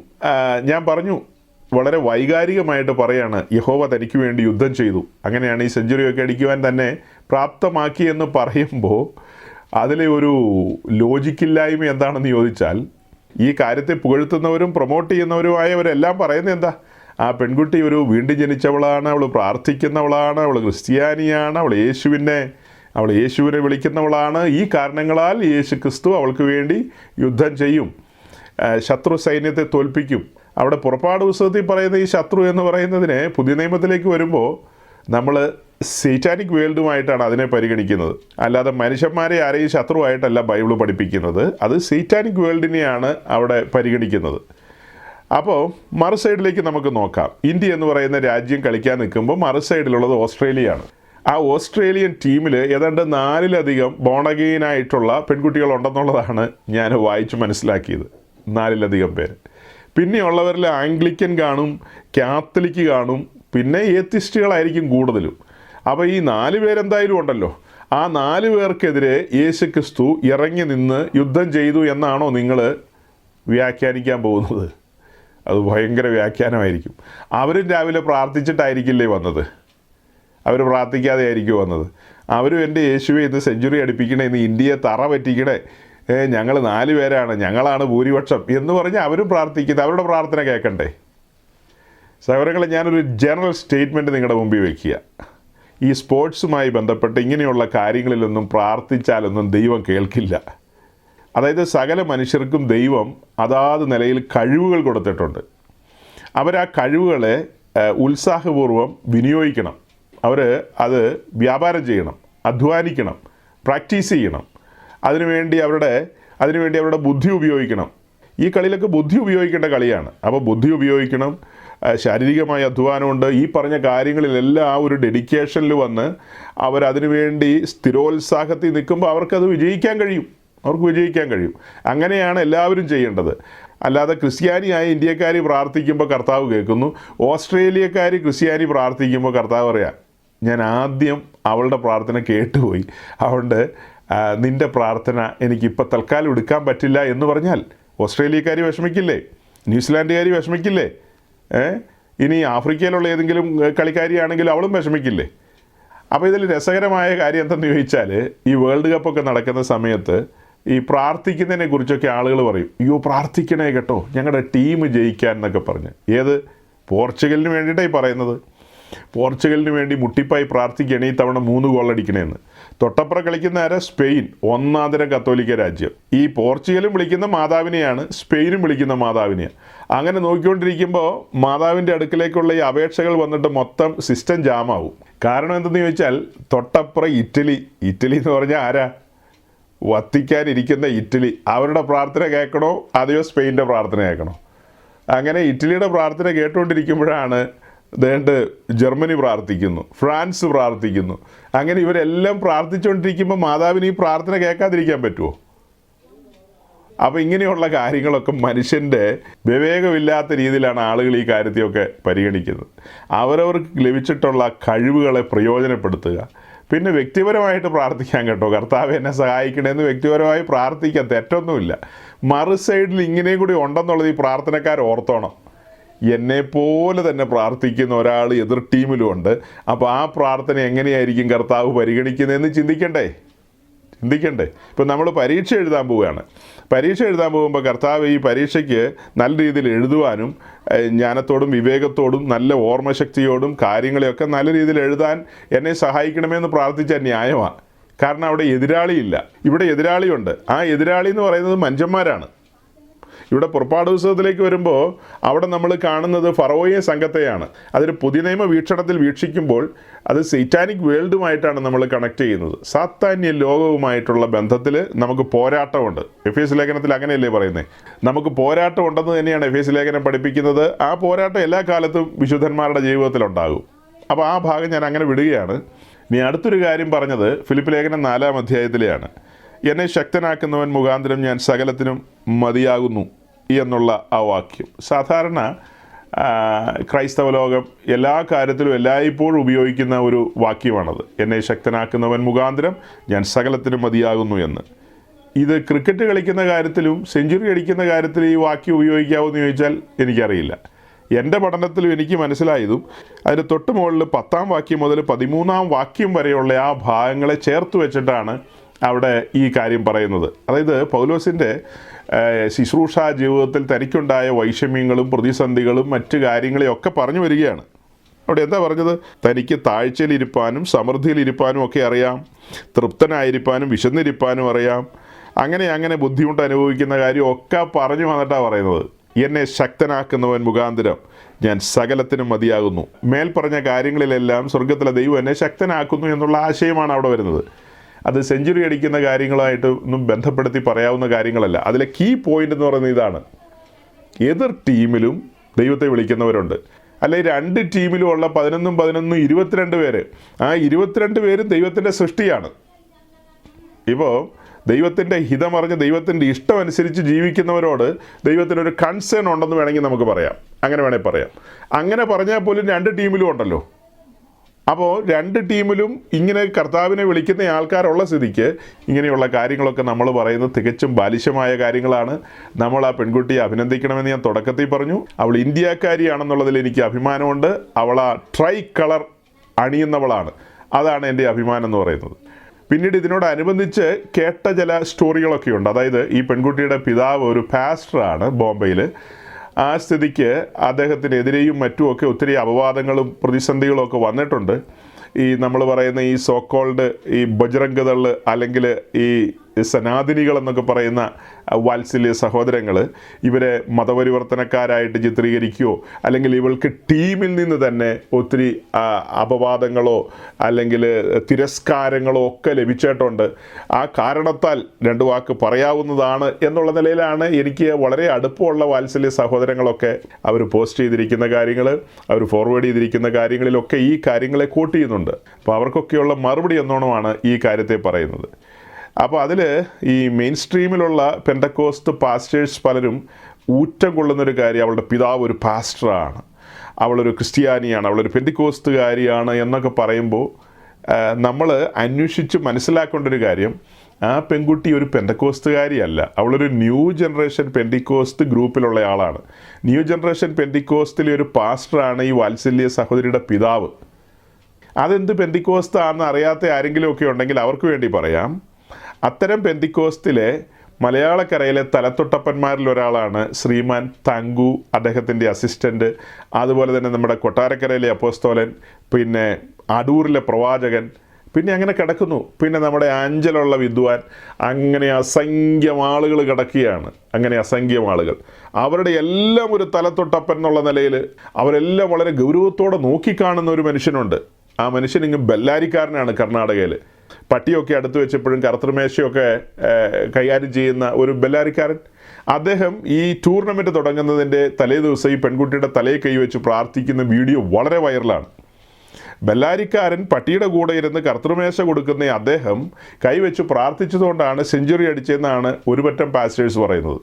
ഞാൻ പറഞ്ഞു വളരെ വൈകാരികമായിട്ട് പറയാണ് യഹോവ തനിക്ക് വേണ്ടി യുദ്ധം ചെയ്തു. അങ്ങനെയാണ് ഈ സെഞ്ചുറിയൊക്കെ അടിക്കുവാൻ തന്നെ പ്രാപ്തമാക്കി എന്ന് പറയുമ്പോൾ അതിലെ ഒരു ലോജിക്കില്ലായ്മ എന്താണെന്ന് ചോദിച്ചാൽ ഈ കാര്യത്തെ പുകഴ്ത്തുന്നവരും പ്രൊമോട്ട് ചെയ്യുന്നവരുമായവരെല്ലാം പറയുന്നത് എന്താ? ആ പെൺകുട്ടി ഒരു വീണ്ടും ജനിച്ചവളാണ് അവൾ പ്രാർത്ഥിക്കുന്നവളാണ് അവൾ ക്രിസ്ത്യാനിയാണ് അവൾ യേശുവിനെ അവൾ യേശുവിനെ വിളിക്കുന്നവളാണ്. ഈ കാരണങ്ങളാൽ യേശു ക്രിസ്തു അവൾക്ക് വേണ്ടി യുദ്ധം ചെയ്യും. ശത്രു സൈന്യത്തെ തോൽപ്പിക്കും. അവിടെ പുറപ്പാട് പുസ്തകത്തിൽ പറയുന്ന ഈ ശത്രു എന്ന് പറയുന്നതിനെ പുതിയ നിയമത്തിലേക്ക് വരുമ്പോൾ നമ്മൾ സീറ്റാനിക് വേൾഡുമായിട്ടാണ് അതിനെ പരിഗണിക്കുന്നത്. അല്ലാതെ മനുഷ്യന്മാരെ ആരെയും ശത്രുവായിട്ടല്ല ബൈബിൾ പഠിപ്പിക്കുന്നത്. അത് സീറ്റാനിക് വേൾഡിനെയാണ് അവിടെ പരിഗണിക്കുന്നത്. അപ്പോൾ മറു സൈഡിലേക്ക് നമുക്ക് നോക്കാം. ഇന്ത്യ എന്ന് പറയുന്ന രാജ്യം കളിക്കാൻ നിൽക്കുമ്പോൾ മറു സൈഡിലുള്ളത് ഓസ്ട്രേലിയയാണ്. ആ ഓസ്ട്രേലിയൻ ടീമിൽ ഏതാണ്ട് നാലിലധികം ബോണഗെയിനായിട്ടുള്ള പെൺകുട്ടികളുണ്ടെന്നുള്ളതാണ് ഞാൻ വായിച്ച് മനസ്സിലാക്കിയത്. നാലിലധികം പേര്. പിന്നെയുള്ളവരിൽ ആംഗ്ലിക്കൻ കാണും കാത്തലിക്ക് കാണും പിന്നെ ഏത്തിസ്റ്റുകളായിരിക്കും കൂടുതലും. അപ്പോൾ ഈ നാല് പേരെന്തായാലും ഉണ്ടല്ലോ. ആ നാല് പേർക്കെതിരെ യേശു ക്രിസ്തു ഇറങ്ങി നിന്ന് യുദ്ധം ചെയ്തു എന്നാണോ നിങ്ങൾ വ്യാഖ്യാനിക്കാൻ പോകുന്നത്? അത് ഭയങ്കര വ്യാഖ്യാനമായിരിക്കും. അവരും രാവിലെ പ്രാർത്ഥിച്ചിട്ടായിരിക്കില്ലേ വന്നത്? അവർ പ്രാർത്ഥിക്കാതെ ആയിരിക്കും വന്നത്. അവരും എന്റെ യേശുവെ ഇന്ന് സെഞ്ചുറി അടുപ്പിക്കണേ ഇന്ന് ഇന്ത്യയെ തറ പറ്റിക്കണേ ഞങ്ങൾ നാല് പേരാണ് ഞങ്ങളാണ് ഭൂരിപക്ഷം എന്ന് പറഞ്ഞ് അവരും പ്രാർത്ഥിക്കുന്നത് അവരുടെ പ്രാർത്ഥന കേൾക്കണ്ടേ? സഹോദരങ്ങളെ ഞാനൊരു ജനറൽ സ്റ്റേറ്റ്മെന്റ് നിങ്ങളുടെ മുമ്പിൽ വയ്ക്കുക ഈ സ്പോർട്സുമായി ബന്ധപ്പെട്ട് ഇങ്ങനെയുള്ള കാര്യങ്ങളിലൊന്നും പ്രാർത്ഥിച്ചാലൊന്നും ദൈവം കേൾക്കില്ല. അതായത് സകല മനുഷ്യർക്കും ദൈവം അതാത് നിലയിൽ കഴിവുകൾ കൊടുത്തിട്ടുണ്ട്. അവർ ആ കഴിവുകളെ ഉത്സാഹപൂർവം ഉത്സാഹപൂർവം വിനിയോഗിക്കണം. അവർ അത് വ്യാപാരം ചെയ്യണം അധ്വാനിക്കണം പ്രാക്ടീസ് ചെയ്യണം. അതിനുവേണ്ടി അവരുടെ അതിനുവേണ്ടി അവരുടെ ബുദ്ധി ഉപയോഗിക്കണം. ഈ കളിയിലൊക്കെ ബുദ്ധി ഉപയോഗിക്കേണ്ട കളിയാണ്. അപ്പോൾ ബുദ്ധി ഉപയോഗിക്കണം. ശാരീരികമായ അധ്വാനമുണ്ട്. ഈ പറഞ്ഞ കാര്യങ്ങളിലെല്ലാം ആ ഒരു ഡെഡിക്കേഷനിൽ വന്ന് അവരതിനുവേണ്ടി സ്ഥിരോത്സാഹത്തിൽ നിൽക്കുമ്പോൾ അവർക്കത് വിജയിക്കാൻ കഴിയും. അവർക്ക് വിജയിക്കാൻ കഴിയും. അങ്ങനെയാണ് എല്ലാവരും ചെയ്യേണ്ടത്. അല്ലാതെ ക്രിസ്ത്യാനിയായ ഇന്ത്യക്കാർ പ്രാർത്ഥിക്കുമ്പോൾ കർത്താവ് കേൾക്കുന്നു. ഓസ്ട്രേലിയക്കാർ ക്രിസ്ത്യാനി പ്രാർത്ഥിക്കുമ്പോൾ കർത്താവ് പറയാം ഞാൻ ആദ്യം അവളുടെ പ്രാർത്ഥന കേട്ടുപോയി. അതുകൊണ്ട് ആ, നിന്റെ പ്രാർത്ഥന എനിക്കിപ്പോൾ തൽക്കാലം എടുക്കാൻ പറ്റില്ല എന്ന് പറഞ്ഞാൽ ഓസ്ട്രേലിയക്കാർ വിഷമിക്കില്ലേ? ന്യൂസിലാൻഡുകാർ വിഷമിക്കില്ലേ? ഇനി ആഫ്രിക്കയിലുള്ള ഏതെങ്കിലും കളിക്കാരിയാണെങ്കിലും അവളും വിഷമിക്കില്ലേ? അപ്പോൾ ഇതിൽ രസകരമായ കാര്യം എന്തെന്ന് ചോദിച്ചാൽ ഈ വേൾഡ് കപ്പൊക്കെ നടക്കുന്ന സമയത്ത് ഈ പ്രാർത്ഥിക്കുന്നതിനെ കുറിച്ചൊക്കെ ആളുകൾ പറയും അയ്യോ പ്രാർത്ഥിക്കണേ കേട്ടോ ഞങ്ങളുടെ ടീം ജയിക്കാൻ എന്നൊക്കെ പറഞ്ഞ്. ഏത്? പോർച്ചുഗലിന് വേണ്ടിയിട്ടായി പറയുന്നത്. പോർച്ചുഗലിന് വേണ്ടി മുട്ടിപ്പായി പ്രാർത്ഥിക്കണേ ഈ തവണ മൂന്ന് ഗോൾ അടിക്കണേന്ന് തൊട്ടപ്പുറം കളിക്കുന്ന ആരാ? സ്പെയിൻ ഒന്നാന്തര കത്തോലിക്ക രാജ്യം. ഈ പോർച്ചുഗലും വിളിക്കുന്ന മാതാവിനെയാണ് സ്പെയിനും വിളിക്കുന്ന മാതാവിനെയാണ് അങ്ങനെ നോക്കിക്കൊണ്ടിരിക്കുമ്പോൾ മാതാവിന്റെ അടുക്കിലേക്കുള്ള ഈ അപേക്ഷകൾ വന്നിട്ട് മൊത്തം സിസ്റ്റം ജാമാവും കാരണം എന്തെന്ന് ചോദിച്ചാൽ തൊട്ടപ്പുറം ഇറ്റലി ഇറ്റലി എന്ന് പറഞ്ഞാൽ ആരാ? വത്തിക്കാനിരിക്കുന്ന ഇറ്റലി. അവരുടെ പ്രാർത്ഥന കേൾക്കണോ? അതെയോ സ്പെയിന്റെ പ്രാർത്ഥന കേൾക്കണോ? അങ്ങനെ ഇറ്റലിയുടെ പ്രാർത്ഥന കേട്ടുകൊണ്ടിരിക്കുമ്പോഴാണ് ദേണ്ട് ജർമ്മനി പ്രാർത്ഥിക്കുന്നു ഫ്രാൻസ് പ്രാർത്ഥിക്കുന്നു. അങ്ങനെ ഇവരെല്ലാം പ്രാർത്ഥിച്ചുകൊണ്ടിരിക്കുമ്പോൾ മാതാവിന് ഈ പ്രാർത്ഥന കേൾക്കാതിരിക്കാൻ പറ്റുമോ അപ്പോൾ ഇങ്ങനെയുള്ള കാര്യങ്ങളൊക്കെ മനുഷ്യന്റെ വിവേകമില്ലാത്ത രീതിയിലാണ് ആളുകൾ ഈ കാര്യത്തെയൊക്കെ പരിഗണിക്കുന്നത്. അവരവർക്ക് ലഭിച്ചിട്ടുള്ള കഴിവുകളെ പ്രയോജനപ്പെടുത്തുക. പിന്നെ വ്യക്തിപരമായിട്ട് പ്രാർത്ഥിക്കാൻ കേട്ടോ. കർത്താവ് എന്നെ സഹായിക്കണമെന്ന് വ്യക്തിപരമായി പ്രാർത്ഥിക്കാൻ തെറ്റൊന്നുമില്ല. മറു സൈഡിൽ ഇങ്ങനെയും കൂടി ഉണ്ടെന്നുള്ളത് ഈ പ്രാർത്ഥനക്കാർ ഓർത്തോണം. എന്നെപ്പോലെ തന്നെ പ്രാർത്ഥിക്കുന്ന ഒരാൾ എതിർ ടീമിലും ഉണ്ട്. അപ്പോൾ ആ പ്രാർത്ഥന എങ്ങനെയായിരിക്കും കർത്താവ് പരിഗണിക്കുന്നതെന്ന് ചിന്തിക്കണ്ടേ? ചിന്തിക്കണ്ടേ? ഇപ്പം നമ്മൾ പരീക്ഷ എഴുതാൻ പോവുകയാണ്. പരീക്ഷ എഴുതാൻ പോകുമ്പോൾ കർത്താവ് ഈ പരീക്ഷയ്ക്ക് നല്ല രീതിയിൽ എഴുതുവാനും ജ്ഞാനത്തോടും വിവേകത്തോടും നല്ല ഓർമ്മശക്തിയോടും കാര്യങ്ങളെയൊക്കെ നല്ല രീതിയിൽ എഴുതാൻ എന്നെ സഹായിക്കണമെന്ന് പ്രാർത്ഥിച്ച ന്യായമാണ് കാരണം അവിടെ എതിരാളിയില്ല. ഇവിടെ എതിരാളിയുണ്ട്. ആ എതിരാളി എന്ന് പറയുന്നത് മനുഷ്യന്മാരാണ് ഇവിടെ പുറപ്പാട് പുസ്തകത്തിലേക്ക് വരുമ്പോൾ അവിടെ നമ്മൾ കാണുന്നത് ഫറോയ സംഘത്തെയാണ്. അതൊരു പുതിയ നിയമ വീക്ഷണത്തിൽ വീക്ഷിക്കുമ്പോൾ അത് സൈറ്റാനിക് വേൾഡുമായിട്ടാണ് നമ്മൾ കണക്ട് ചെയ്യുന്നത്. സാത്താന്യ ലോകവുമായിട്ടുള്ള ബന്ധത്തിൽ നമുക്ക് പോരാട്ടമുണ്ട്. എഫ് എസ് ലേഖനത്തിൽ അങ്ങനെയല്ലേ പറയുന്നത് നമുക്ക് പോരാട്ടം ഉണ്ടെന്ന് തന്നെയാണ് എഫ് എസ് ലേഖനം പഠിപ്പിക്കുന്നത്. ആ പോരാട്ടം എല്ലാ കാലത്തും വിശുദ്ധന്മാരുടെ ജീവിതത്തിലുണ്ടാകും അപ്പോൾ ആ ഭാഗം ഞാൻ അങ്ങനെ വിടുകയാണ്. ഇനി അടുത്തൊരു കാര്യം പറഞ്ഞത് ഫിലിപ്പ് ലേഖനം നാലാം അധ്യായത്തിലെയാണ്. എന്നെ ശക്തനാക്കുന്നവൻ മുഖാന്തരം ഞാൻ സകലത്തിനും മതിയാകുന്നു. എന്നുള്ള ആ വാക്യം. സാധാരണ ക്രൈസ്തവ ലോകം എല്ലാ കാര്യത്തിലും എല്ലായ്പ്പോഴും ഉപയോഗിക്കുന്ന ഒരു വാക്യമാണത്. എന്നെ ശക്തനാക്കുന്നവൻ മുഖാന്തരം ഞാൻ സകലത്തിനും മതിയാകുന്നു എന്ന്. ഇത് ക്രിക്കറ്റ് കളിക്കുന്ന കാര്യത്തിലും സെഞ്ചുറി അടിക്കുന്ന കാര്യത്തിലും ഈ വാക്യം ഉപയോഗിക്കാമെന്ന് ചോദിച്ചാൽ എനിക്കറിയില്ല. എന്റെ പഠനത്തിലും എനിക്ക് മനസ്സിലായതും അതിന് തൊട്ട് മുകളിൽ പത്താം വാക്യം മുതൽ പതിമൂന്നാം വാക്യം വരെയുള്ള ആ ഭാഗങ്ങളെ ചേർത്ത് വെച്ചിട്ടാണ് അവിടെ ഈ കാര്യം പറയുന്നത്. അതായത് പൗലോസിന്റെ ശുശ്രൂഷ ജീവിതത്തിൽ തനിക്കുണ്ടായ വൈഷമ്യങ്ങളും പ്രതിസന്ധികളും മറ്റു കാര്യങ്ങളെയും ഒക്കെ പറഞ്ഞു വരികയാണ്. അവിടെ എന്താ പറഞ്ഞത്? തനിക്ക് താഴ്ചയിലിരിപ്പാനും സമൃദ്ധിയിലിരിപ്പാനും ഒക്കെ അറിയാം. തൃപ്തനായിരിക്കാനും വിശന്നിരിപ്പാനും അറിയാം. അങ്ങനെ അങ്ങനെ ബുദ്ധിമുട്ട് അനുഭവിക്കുന്ന കാര്യം ഒക്കെ പറഞ്ഞു വന്നിട്ടാണ് പറയുന്നത്. എന്നെ ശക്തനാക്കുന്നവൻ മുഖാന്തരം ഞാൻ സകലത്തിനും മതിയാകുന്നു. മേൽ പറഞ്ഞ കാര്യങ്ങളിലെല്ലാം സ്വർഗത്തിലെ ദൈവം എന്നെ ശക്തനാക്കുന്നു എന്നുള്ള ആശയമാണ് അവിടെ വരുന്നത്. അത് സെഞ്ചുറി അടിക്കുന്ന കാര്യങ്ങളായിട്ട് ഒന്നും ബന്ധപ്പെടുത്തി പറയാവുന്ന കാര്യങ്ങളല്ല. അതിലെ കീ പോയിന്റ് എന്ന് പറയുന്നത് ഇതാണ്. എതിർ ടീമിലും ദൈവത്തെ വിളിക്കുന്നവരുണ്ട്. അല്ലെ രണ്ട് ടീമിലും ഉള്ള പതിനൊന്നും പതിനൊന്നും ഇരുപത്തിരണ്ട് പേര്. ആ ഇരുപത്തിരണ്ട് പേരും ദൈവത്തിന്റെ സൃഷ്ടിയാണ്. ഇപ്പോൾ ദൈവത്തിന്റെ ഹിതമറിഞ്ഞ് ദൈവത്തിന്റെ ഇഷ്ടം അനുസരിച്ച് ജീവിക്കുന്നവരോട് ദൈവത്തിനൊരു കൺസേൺ ഉണ്ടെന്ന് വേണമെങ്കിൽ നമുക്ക് പറയാം. അങ്ങനെ വേണമെങ്കിൽ പറയാം. അങ്ങനെ പറഞ്ഞാൽ പോലും രണ്ട് ടീമിലും ഉണ്ടല്ലോ. അപ്പോൾ രണ്ട് ടീമിലും ഇങ്ങനെ കർത്താവിനെ വിളിക്കുന്ന ആൾക്കാരുള്ള സ്ഥിതിക്ക് ഇങ്ങനെയുള്ള കാര്യങ്ങളൊക്കെ നമ്മൾ പറയുന്നത് തികച്ചും ബാലിശമായ കാര്യങ്ങളാണ്. നമ്മൾ ആ പെൺകുട്ടിയെ അഭിനന്ദിക്കണമെന്ന് ഞാൻ തുടക്കത്തിൽ പറഞ്ഞു. അവൾ ഇന്ത്യക്കാരിയാണെന്നുള്ളതിൽ എനിക്ക് അഭിമാനമുണ്ട്. അവൾ ആ ട്രൈ കളർ അണിയുന്നവളാണ്. അതാണ് എന്റെ അഭിമാനം എന്ന് പറയുന്നത്. പിന്നീട് ഇതിനോടനുബന്ധിച്ച് കേട്ട ചില സ്റ്റോറികളൊക്കെ ഉണ്ട്. അതായത് ഈ പെൺകുട്ടിയുടെ പിതാവ് ഒരു പാസ്റ്ററാണ് ബോംബെയിൽ ആ സ്ഥിതിക്ക് അദ്ദേഹത്തിനെതിരെയും മറ്റുമൊക്കെ ഒത്തിരി അപവാദങ്ങളും പ്രതിസന്ധികളും ഒക്കെ വന്നിട്ടുണ്ട്. ഈ നമ്മൾ പറയുന്ന ഈ സോക്കോൾഡ് ഈ ബജ്രംഗതൾ അല്ലെങ്കിൽ ഈ സനാതിനികൾ എന്നൊക്കെ പറയുന്ന വാത്സല്യ സഹോദരങ്ങൾ ഇവരെ മതപരിവർത്തനക്കാരായിട്ട് ചിത്രീകരിക്കുകയോ അല്ലെങ്കിൽ ഇവൾക്ക് ടീമിൽ നിന്ന് തന്നെ ഒത്തിരി അപവാദങ്ങളോ അല്ലെങ്കിൽ തിരസ്കാരങ്ങളോ ഒക്കെ ലഭിച്ചിട്ടുണ്ട്. ആ കാരണത്താൽ രണ്ട് വാക്ക് പറയാവുന്നതാണ് എന്നുള്ള നിലയിലാണ് എനിക്ക് വളരെ അടുപ്പമുള്ള വാത്സല്യ സഹോദരങ്ങളൊക്കെ അവർ പോസ്റ്റ് ചെയ്തിരിക്കുന്ന കാര്യങ്ങൾ അവർ ഫോർവേഡ് ചെയ്തിരിക്കുന്ന കാര്യങ്ങളിലൊക്കെ ഈ കാര്യങ്ങളെ കോട്ട് ചെയ്യുന്നുണ്ട്. അപ്പോൾ അവർക്കൊക്കെയുള്ള മറുപടി എന്നോണമാണ് ഈ കാര്യത്തെ പറയുന്നത്. അപ്പോൾ അതിൽ ഈ മെയിൻ സ്ട്രീമിലുള്ള പെൻഡക്കോസ്റ്റ് പാസ്റ്റേഴ്സ് പലരും ഊറ്റം കൊള്ളുന്നൊരു കാര്യം അവളുടെ പിതാവ് ഒരു പാസ്റ്ററാണ് അവളൊരു ക്രിസ്ത്യാനിയാണ് അവളൊരു പെൻഡിക്കോസ്തുകാരിയാണ് എന്നൊക്കെ പറയുമ്പോൾ നമ്മൾ അന്വേഷിച്ച് മനസ്സിലാക്കേണ്ട ഒരു കാര്യം ആ പെൺകുട്ടി ഒരു പെൻഡക്കോസ്തുകാരിയല്ല അവളൊരു ന്യൂ ജനറേഷൻ പെൻഡിക്കോസ്റ്റ് ഗ്രൂപ്പിലുള്ള ആളാണ്. ന്യൂ ജനറേഷൻ പെൻഡിക്കോസ്റ്റിലെ ഒരു പാസ്റ്ററാണ് ഈ വാത്സല്യ സഹോദരിയുടെ പിതാവ്. അതെന്ത് പെന്തിക്കോസ്താന്ന് അറിയാത്ത ആരെങ്കിലുമൊക്കെ ഉണ്ടെങ്കിൽ അവർക്ക് വേണ്ടി പറയാം. അത്തരം പെന്തിക്കോസ്തിലെ മലയാളക്കരയിലെ തലത്തൊട്ടപ്പന്മാരിൽ ഒരാളാണ് ശ്രീമാൻ തങ്കു അദ്ദേഹത്തിന്റെ അസിസ്റ്റന്റ്. അതുപോലെ തന്നെ നമ്മുടെ കൊട്ടാരക്കരയിലെ അപ്പോസ്തോലൻ പിന്നെ അടൂരിലെ പ്രവാചകൻ. പിന്നെ അങ്ങനെ കിടക്കുന്നു. പിന്നെ നമ്മുടെ അഞ്ചലുള്ള വിദ്വാൻ. അങ്ങനെ അസംഖ്യം ആളുകൾ കിടക്കുകയാണ്. അങ്ങനെ അസംഖ്യം ആളുകൾ. അവരുടെ എല്ലാം ഒരു തലത്തൊട്ടപ്പൻ എന്നുള്ള നിലയിൽ അവരെല്ലാം വളരെ ഗൗരവത്തോടെ നോക്കിക്കാണുന്ന ഒരു മനുഷ്യനുണ്ട്. ആ മനുഷ്യൻ ഇങ്ങ് ബെല്ലാരിക്കാരനാണ് കർണാടകയിൽ പട്ടിയൊക്കെ അടുത്ത് വെച്ചപ്പോഴും കറുത്തർമേശയൊക്കെ കൈകാര്യം ചെയ്യുന്ന ഒരു ബെല്ലാരിക്കാരൻ. അദ്ദേഹം ഈ ടൂർണമെന്റ് തുടങ്ങുന്നതിന്റെ തലേ ദിവസം ഈ പെൺകുട്ടിയുടെ തലയെ കൈവച്ച് പ്രാർത്ഥിക്കുന്ന വീഡിയോ വളരെ വൈറലാണ്. ബെല്ലാരിക്കാരൻ പട്ടിയുടെ കൂടെ ഇരുന്ന് കർത്തൃമേശ കൊടുക്കുന്ന അദ്ദേഹം കൈവച്ച് പ്രാർത്ഥിച്ചതുകൊണ്ടാണ് സെഞ്ചുറി അടിച്ചതെന്നാണ് ഒരുപറ്റം പാസ്റ്റേഴ്സ് പറയുന്നത്.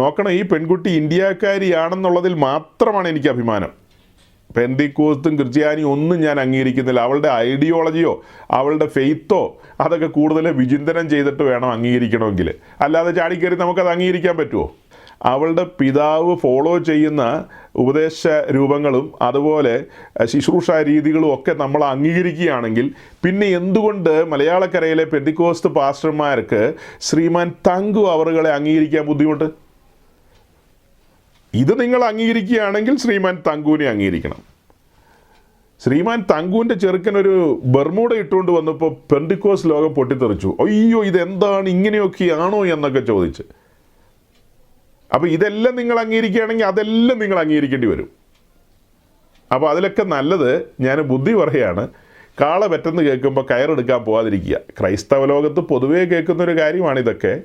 നോക്കണം ഈ പെൺകുട്ടി ഇന്ത്യക്കാരിയാണെന്നുള്ളതിൽ മാത്രമാണ് എനിക്ക് അഭിമാനം. പെന്തിക്കോസ്തും ക്രിസ്ത്യാനിയും ഒന്നും ഞാൻ അംഗീകരിക്കുന്നില്ല. അവളുടെ ഐഡിയോളജിയോ അവളുടെ ഫെയ്ത്തോ അതൊക്കെ കൂടുതൽ വിചിന്തനം ചെയ്തിട്ട് വേണം അംഗീകരിക്കണമെങ്കിൽ. അല്ലാതെ ചാടിക്കയറി നമുക്കത് അംഗീകരിക്കാൻ പറ്റുമോ അവളുടെ പിതാവ് ഫോളോ ചെയ്യുന്ന ഉപദേശ രൂപങ്ങളും അതുപോലെ ശുശ്രൂഷ രീതികളും ഒക്കെ നമ്മൾ അംഗീകരിക്കുകയാണെങ്കിൽ പിന്നെ എന്തുകൊണ്ട് മലയാളക്കരയിലെ പെന്തിക്കോസ്ത് പാസ്റ്റർമാർക്ക് ശ്രീമാൻ തങ്കു അവറുകളെ അംഗീകരിക്കാൻ ബുദ്ധിമുട്ട്? ഇത് നിങ്ങൾ അംഗീകരിക്കുകയാണെങ്കിൽ ശ്രീമാൻ തങ്കുവിനെ അംഗീകരിക്കണം. ശ്രീമാൻ തങ്കുവിന്റെ ചെറുക്കൻ ഒരു ബർമൂട ഇട്ടുകൊണ്ട് വന്നപ്പോൾ പെൻഡിക്കോസ് ലോകം പൊട്ടിത്തെറിച്ചു. അയ്യോ ഇതെന്താണ്? ഇങ്ങനെയൊക്കെയാണോ എന്നൊക്കെ ചോദിച്ച്. അപ്പോൾ ഇതെല്ലാം നിങ്ങൾ അംഗീകരിക്കുകയാണെങ്കിൽ അതെല്ലാം നിങ്ങൾ അംഗീകരിക്കേണ്ടി വരും. അപ്പോൾ അതിലൊക്കെ നല്ലത് ഞാൻ ബുദ്ധി പറയാണ് കാള പറ്റെന്ന് കേൾക്കുമ്പോൾ കയറെടുക്കാൻ പോകാതിരിക്കുക ക്രൈസ്തവ ലോകത്ത് പൊതുവേ കേൾക്കുന്നൊരു കാര്യമാണിതൊക്കെ.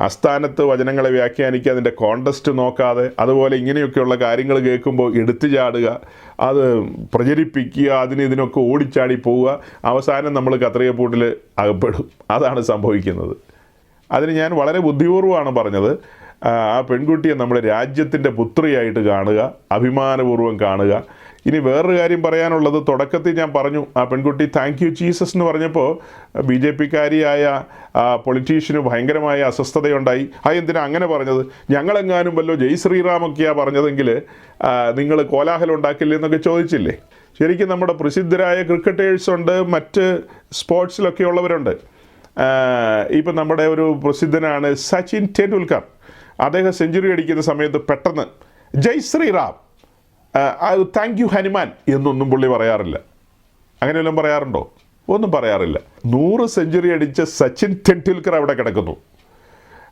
അസ്ഥാനത്ത് വചനങ്ങളെ വ്യാഖ്യാനിക്കുക അതിന്റെ കോണ്ടസ്റ്റ് നോക്കാതെ അതുപോലെ ഇങ്ങനെയൊക്കെയുള്ള കാര്യങ്ങൾ കേൾക്കുമ്പോൾ എടുത്തു ചാടുക അത് പ്രചരിപ്പിക്കുക അതിന് ഇതിനൊക്കെ ഓടിച്ചാടി പോവുക അവസാനം നമ്മൾ കത്രികപ്പൂട്ടിൽ അകപ്പെടും. അതാണ് സംഭവിക്കുന്നത്. അതിന് ഞാൻ വളരെ ബുദ്ധിപൂർവമാണ് പറഞ്ഞത്. ആ പെൺകുട്ടിയെ നമ്മുടെ രാജ്യത്തിന്റെ പുത്രിയായിട്ട് കാണുക അഭിമാനപൂർവം കാണുക. ഇനി വേറൊരു കാര്യം പറയാനുള്ളത് തുടക്കത്തിൽ ഞാൻ പറഞ്ഞു ആ പെൺകുട്ടി താങ്ക് യു ജീസസ് എന്ന് പറഞ്ഞപ്പോൾ ബി ജെ പിക്കാരിയായ പൊളിറ്റീഷ്യന് ഭയങ്കരമായ അസ്വസ്ഥതയുണ്ടായി. ആ എന്തിനാ അങ്ങനെ പറഞ്ഞത്? ഞങ്ങളെങ്ങാനും വല്ലോ ജയ് ശ്രീറാമൊക്കെയാ പറഞ്ഞതെങ്കിൽ നിങ്ങൾ കോലാഹലം ഉണ്ടാക്കില്ലേ എന്നൊക്കെ ചോദിച്ചില്ലേ? ശരിക്കും നമ്മുടെ പ്രസിദ്ധരായ ക്രിക്കറ്റേഴ്സ് ഉണ്ട് മറ്റ് സ്പോർട്സിലൊക്കെ ഉള്ളവരുണ്ട്. ഇപ്പം നമ്മുടെ ഒരു പ്രസിദ്ധനാണ് സച്ചിൻ ടെണ്ടുൽക്കർ. അദ്ദേഹം സെഞ്ചുറി അടിക്കുന്ന സമയത്ത് പെട്ടെന്ന് ജയ് ശ്രീറാം താങ്ക് യു ഹനുമാൻ എന്നൊന്നും പുള്ളി പറയാറില്ല. അങ്ങനെ വല്ലതും പറയാറുണ്ടോ? ഒന്നും പറയാറില്ല. നൂറ് സെഞ്ചുറി അടിച്ച സച്ചിൻ ടെണ്ടുൽക്കർ അവിടെ കിടക്കുന്നു.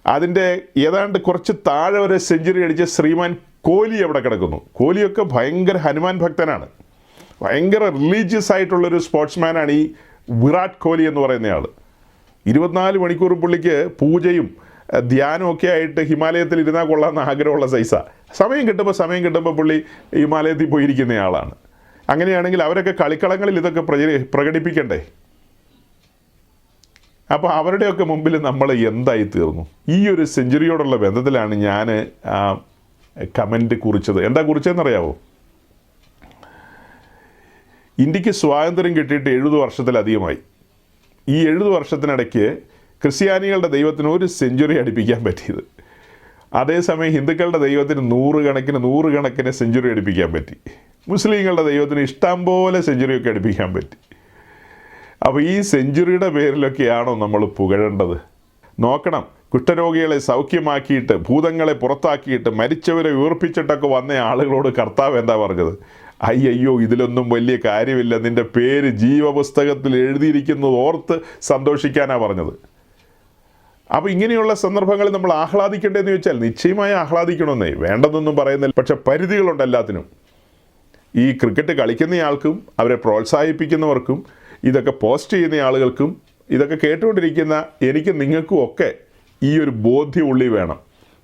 അതിന്റെ ഏതാണ്ട് കുറച്ച് താഴെ വരെ സെഞ്ചുറി അടിച്ച ശ്രീമാൻ കോഹ്ലി അവിടെ കിടക്കുന്നു. കോഹ്ലിയൊക്കെ ഭയങ്കര ഹനുമാൻ ഭക്തനാണ്. ഭയങ്കര റിലീജിയസ് ആയിട്ടുള്ളൊരു സ്പോർട്സ്മാനാണ് ഈ വിരാട് കോഹ്ലി എന്ന് പറയുന്നയാൾ ഇരുപത്തിനാല് മണിക്കൂർ പുള്ളിക്ക് പൂജയും ഒക്കെ ആയിട്ട് ഹിമാലയത്തിൽ ഇരുന്നാൽ കൊള്ളാമെന്ന് ആഗ്രഹമുള്ള സൈസാണ് സമയം കിട്ടുമ്പോൾ സമയം കിട്ടുമ്പോൾ പുള്ളി ഹിമാലയത്തിൽ പോയിരിക്കുന്നയാളാണ് അങ്ങനെയാണെങ്കിൽ അവരൊക്കെ കളിക്കളങ്ങളിൽ ഇതൊക്കെ പ്രകടിപ്പിക്കണ്ടേ? അപ്പോൾ അവരുടെയൊക്കെ മുമ്പിൽ നമ്മൾ എന്തായി തീർന്നു? ഈ ഒരു സെഞ്ചുറിയോടുള്ള ബന്ധത്തിലാണ് ഞാൻ ആ കമന്റ് കുറിച്ചത്. എന്താ കുറിച്ചതെന്നറിയാവോ ഇന്ത്യയ്ക്ക് സ്വാതന്ത്ര്യം കിട്ടിയിട്ട് എഴുപത് വർഷത്തിലധികമായി. ഈ എഴുപത് വർഷത്തിനിടയ്ക്ക് ക്രിസ്ത്യാനികളുടെ ദൈവത്തിന് ഒരു സെഞ്ചുറി അടിപ്പിക്കാൻ പറ്റിയത്. അതേസമയം ഹിന്ദുക്കളുടെ ദൈവത്തിന് നൂറുകണക്കിന് നൂറുകണക്കിന് സെഞ്ചുറി അടിപ്പിക്കാൻ പറ്റി. മുസ്ലിങ്ങളുടെ ദൈവത്തിന് ഇഷ്ടം പോലെ സെഞ്ചുറിയൊക്കെ അടുപ്പിക്കാൻ പറ്റി. അപ്പോൾ ഈ സെഞ്ചുറിയുടെ പേരിലൊക്കെയാണോ നമ്മൾ പുകഴേണ്ടത്? നോക്കണം. കുഷ്ഠരോഗികളെ സൗഖ്യമാക്കിയിട്ട് ഭൂതങ്ങളെ പുറത്താക്കിയിട്ട് മരിച്ചവരെ ഉയർപ്പിച്ചിട്ടൊക്കെ വന്ന ആളുകളോട് കർത്താവ് എന്താ പറഞ്ഞത്? അയ്യോ ഇതിലൊന്നും വലിയ കാര്യമില്ല. നിന്റെ പേര് ജീവപുസ്തകത്തിൽ എഴുതിയിരിക്കുന്നത് ഓർത്ത് സന്തോഷിക്കാനാണ് പറഞ്ഞത്. അപ്പോൾ ഇങ്ങനെയുള്ള സന്ദർഭങ്ങളിൽ നമ്മൾ ആഹ്ലാദിക്കേണ്ടതെന്ന് ചോദിച്ചാൽ നിശ്ചയമായി ആഹ്ലാദിക്കണമെന്നേ. വേണ്ടതൊന്നും പറയുന്നില്ല. പക്ഷേ പരിധികളുണ്ട് എല്ലാത്തിനും. ഈ ക്രിക്കറ്റ് കളിക്കുന്നയാൾക്കും അവരെ പ്രോത്സാഹിപ്പിക്കുന്നവർക്കും ഇതൊക്കെ പോസ്റ്റ് ചെയ്യുന്ന ആളുകൾക്കും ഇതൊക്കെ കേട്ടുകൊണ്ടിരിക്കുന്ന എനിക്ക് നിങ്ങൾക്കും ഒക്കെ ഈ ഒരു ബോധ്യം ഉള്ളി വേണം.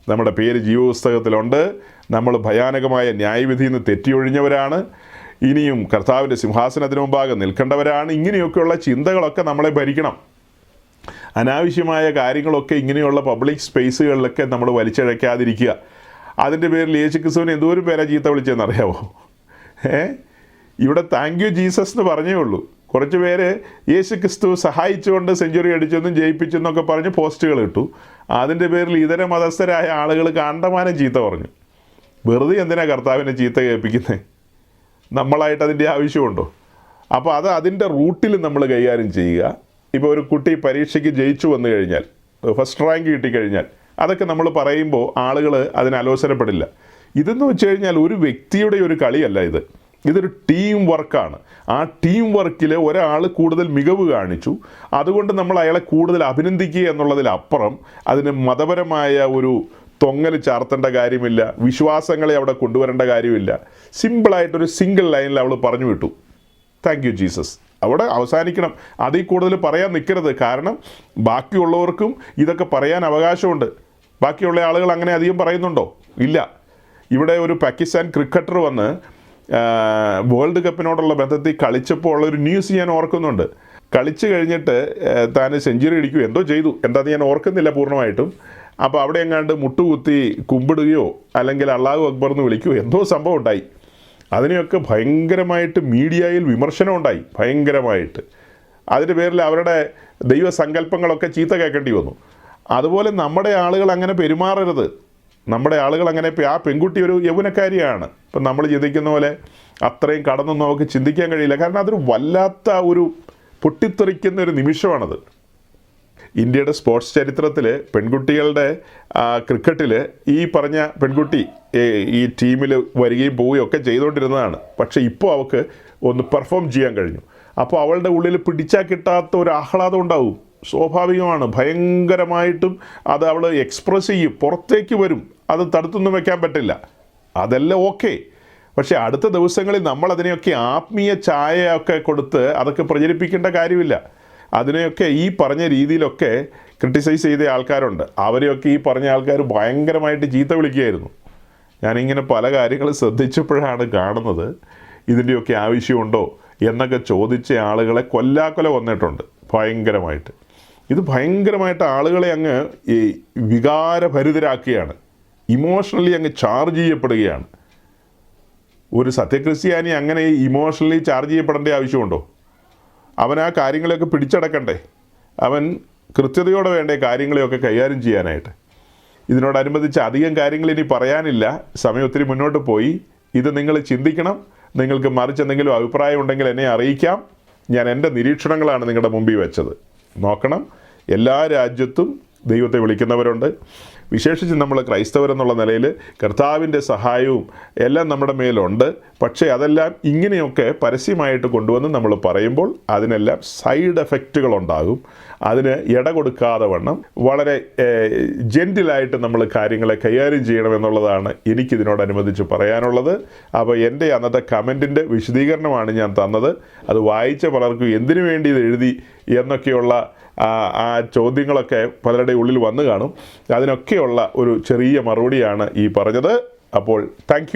നമ്മുടെ പേര് ജീവപുസ്തകത്തിലുണ്ട് നമ്മൾ ഭയാനകമായ ന്യായവിധിയിൽ നിന്ന് തെറ്റിയൊഴിഞ്ഞവരാണ്. ഇനിയും കർത്താവിന്റെ സിംഹാസനത്തിന് മുമ്പാകെ നിൽക്കേണ്ടവരാണ്. ഇങ്ങനെയൊക്കെയുള്ള ചിന്തകളൊക്കെ നമ്മളെ ഭരിക്കണം. അനാവശ്യമായ കാര്യങ്ങളൊക്കെ ഇങ്ങനെയുള്ള പബ്ലിക് സ്പേസുകളിലൊക്കെ നമ്മൾ വലിച്ചഴക്കാതിരിക്കുക. അതിന്റെ പേരിൽ യേശു ക്രിസ്തുവിന് എന്തോരം പേരാ ചീത്ത വിളിച്ചതെന്നറിയാവോ ഏ? ഇവിടെ താങ്ക് യു ജീസസ് എന്ന് പറഞ്ഞേ ഉള്ളൂ. കുറച്ച് പേര് യേശു ക്രിസ്തു സഹായിച്ചുകൊണ്ട് സെഞ്ചുറി അടിച്ചെന്നും ജയിപ്പിച്ചെന്നൊക്കെ പറഞ്ഞ് പോസ്റ്റുകൾ ഇട്ടു. അതിന്റെ പേരിൽ ഇതര മതസ്ഥരായ ആളുകൾ കണ്ടമാനം ചീത്ത പറഞ്ഞു. വെറുതെ എന്തിനാ കർത്താവിനെ ചീത്ത കേൾപ്പിക്കുന്നത് നമ്മളായിട്ട് അതിന്റെ ആവശ്യമുണ്ടോ? അപ്പോൾ അത് അതിന്റെ റൂട്ടിൽ നമ്മൾ കൈകാര്യം ചെയ്യുക. ഇപ്പോൾ ഒരു കുട്ടി പരീക്ഷയ്ക്ക് ജയിച്ചു വന്നു കഴിഞ്ഞാൽ ഫസ്റ്റ് റാങ്ക് കിട്ടിക്കഴിഞ്ഞാൽ അതൊക്കെ നമ്മൾ പറയുമ്പോൾ ആളുകൾ അതിന് അലോസരപ്പെടില്ല. ഇതെന്ന് വെച്ച് കഴിഞ്ഞാൽ ഒരു വ്യക്തിയുടെ ഒരു കളിയല്ല ഇത്. ഇതൊരു ടീം വർക്കാണ് ആ ടീം വർക്കിൽ ഒരാൾ കൂടുതൽ മികവ് കാണിച്ചു. അതുകൊണ്ട് നമ്മൾ അയാളെ കൂടുതൽ അഭിനന്ദിക്കുക എന്നുള്ളതിലപ്പുറം അതിന് മതപരമായ ഒരു തൊങ്ങൽ ചാർത്തേണ്ട കാര്യമില്ല. വിശ്വാസങ്ങളെ അവിടെ കൊണ്ടുവരേണ്ട കാര്യമില്ല. സിമ്പിളായിട്ടൊരു സിംഗിൾ ലൈനിൽ അവൾ പറഞ്ഞു വിട്ടു. താങ്ക് യു ജീസസ് അവിടെ അവസാനിക്കണം. അതിൽ കൂടുതൽ പറയാൻ നിൽക്കരുത്. കാരണം ബാക്കിയുള്ളവർക്കും ഇതൊക്കെ പറയാൻ അവകാശമുണ്ട്. ബാക്കിയുള്ള ആളുകൾ അങ്ങനെ അധികം പറയുന്നുണ്ടോ? ഇല്ല. ഇവിടെ ഒരു പാകിസ്ഥാൻ ക്രിക്കറ്റർ വന്ന് വേൾഡ് കപ്പിനോടുള്ള ബന്ധത്തിൽ കളിച്ചപ്പോൾ ഉള്ളൊരു ന്യൂസ് ഞാൻ ഓർക്കുന്നുണ്ട്. കളിച്ചു കഴിഞ്ഞിട്ട് താൻ സെഞ്ചുറി അടിക്കുകയോ എന്തോ ചെയ്തു. എന്താന്ന് ഞാൻ ഓർക്കുന്നില്ല പൂർണമായിട്ടും. അപ്പോൾ അവിടെ എങ്ങാണ്ട് മുട്ടുകുത്തി കുമ്പിടുകയോ അല്ലെങ്കിൽ അള്ളാഹു അക്ബർ എന്ന് വിളിക്കുകയോ എന്തോ സംഭവം ഉണ്ടായി. അതിനെയൊക്കെ ഭയങ്കരമായിട്ട് മീഡിയയിൽ വിമർശനം ഉണ്ടായി ഭയങ്കരമായിട്ട്. അതിന്റെ പേരിൽ അവരുടെ ദൈവസങ്കല്പങ്ങളൊക്കെ ചീത്ത കേൾക്കേണ്ടി വന്നു. അതുപോലെ നമ്മുടെ ആളുകൾ അങ്ങനെ പെരുമാറരുത്. നമ്മുടെ ആളുകൾ അങ്ങനെ ആ പെൺകുട്ടി ഒരു യൗവനക്കാരിയാണ്. ഇപ്പം നമ്മൾ ചിന്തിക്കുന്ന പോലെ അത്രയും കടന്നൊന്നും നമുക്ക് ചിന്തിക്കാൻ കഴിയില്ല. കാരണം അതൊരു വല്ലാത്ത ഒരു പൊട്ടിത്തെറിക്കുന്ന ഒരു നിമിഷമാണത്. ഇന്ത്യയുടെ സ്പോർട്സ് ചരിത്രത്തിൽ പെൺകുട്ടികളുടെ ക്രിക്കറ്റിൽ ഈ പറഞ്ഞ പെൺകുട്ടി ഈ ടീമിൽ വരികയും പോവുകയും ഒക്കെ ചെയ്തുകൊണ്ടിരുന്നതാണ്. പക്ഷേ ഇപ്പോൾ അവൾക്ക് ഒന്ന് പെർഫോം ചെയ്യാൻ കഴിഞ്ഞു. അപ്പോൾ അവളുടെ ഉള്ളിൽ പിടിച്ചാൽ കിട്ടാത്ത ഒരു ആഹ്ലാദം ഉണ്ടാവും. സ്വാഭാവികമാണ്. ഭയങ്കരമായിട്ടും അത് അവൾ എക്സ്പ്രസ് ചെയ്യും. പുറത്തേക്ക് വരും. അത് തടുത്തൊന്നും വെക്കാൻ പറ്റില്ല. അതെല്ലാം ഓക്കെ പക്ഷേ അടുത്ത ദിവസങ്ങളിൽ നമ്മൾ അതിനെയൊക്കെ ആത്മീയ ചായയൊക്കെ കൊടുത്ത് അതൊക്കെ പ്രചരിപ്പിക്കേണ്ട കാര്യമില്ല. അതിനെയൊക്കെ ഈ പറഞ്ഞ രീതിയിലൊക്കെ ക്രിട്ടിസൈസ് ചെയ്ത ആൾക്കാരുണ്ട്. അവരെയൊക്കെ ഈ പറഞ്ഞ ആൾക്കാർ ഭയങ്കരമായിട്ട് ചീത്ത വിളിക്കുകയായിരുന്നു. ഞാനിങ്ങനെ പല കാര്യങ്ങളും ശ്രദ്ധിച്ചപ്പോഴാണ് കാണുന്നത്. ഇതിന്റെയൊക്കെ ആവശ്യമുണ്ടോ എന്നൊക്കെ ചോദിച്ച ആളുകളെ കൊല്ലാക്കൊല വന്നിട്ടുണ്ട് ഭയങ്കരമായിട്ട്. ഇത് ഭയങ്കരമായിട്ട് ആളുകളെ അങ്ങ് ഈ വികാരഭരിതരാക്കുകയാണ്. ഇമോഷണലി അങ്ങ് ചാർജ് ചെയ്യപ്പെടുകയാണ്. ഒരു സത്യക്രിസ്ത്യാനി അങ്ങനെ ഇമോഷണലി ചാർജ് ചെയ്യപ്പെടേണ്ട ആവശ്യമുണ്ടോ? അവൻ ആ കാര്യങ്ങളെയൊക്കെ പിടിച്ചടക്കണ്ടേ? അവൻ കൃത്യതയോടെ വേണ്ടേ കാര്യങ്ങളെയൊക്കെ കൈകാര്യം ചെയ്യാനായിട്ട്? ഇതിനോടനുബന്ധിച്ച് അധികം കാര്യങ്ങൾ ഇനി പറയാനില്ല. സമയം ഒത്തിരി മുന്നോട്ട് പോയി. ഇത് നിങ്ങൾ ചിന്തിക്കണം. നിങ്ങൾക്ക് മറിച്ച് എന്തെങ്കിലും അഭിപ്രായം ഉണ്ടെങ്കിൽ എന്നെ അറിയിക്കാം. ഞാൻ എന്റെ നിരീക്ഷണങ്ങളാണ് നിങ്ങളുടെ മുമ്പിൽ വെച്ചത്. നോക്കണം. എല്ലാ രാജ്യത്തും ദൈവത്തെ വിളിക്കുന്നവരുണ്ട്. വിശേഷിച്ച് നമ്മൾ ക്രൈസ്തവരെന്നുള്ള നിലയിൽ കർത്താവിന്റെ സഹായവും എല്ലാം നമ്മുടെ മേലുണ്ട്. പക്ഷേ അതെല്ലാം ഇങ്ങനെയൊക്കെ പരസ്യമായിട്ട് കൊണ്ടുവന്ന് നമ്മൾ പറയുമ്പോൾ അതിനെല്ലാം സൈഡ് എഫക്റ്റുകൾ ഉണ്ടാകും. അതിന് ഇട കൊടുക്കാതെ വണ്ണം വളരെ ജെന്റിലായിട്ട് നമ്മൾ കാര്യങ്ങളെ കൈകാര്യം ചെയ്യണമെന്നുള്ളതാണ് എനിക്കിതിനോടനുബന്ധിച്ച് പറയാനുള്ളത്. അപ്പോൾ എന്റെ അന്നത്തെ കമന്റിന്റെ വിശദീകരണമാണ് ഞാൻ തന്നത്. അത് വായിച്ച പലർക്കും എന്തിനു വേണ്ടി ഇത് എഴുതി എന്നൊക്കെയുള്ള ആ ചോദ്യങ്ങളൊക്കെ പലരുടെ ഉള്ളിൽ വന്നു കാണും. അതിനൊക്കെയുള്ള ഒരു ചെറിയ മറുപടിയാണ് ഈ പറഞ്ഞത്. അപ്പോൾ താങ്ക്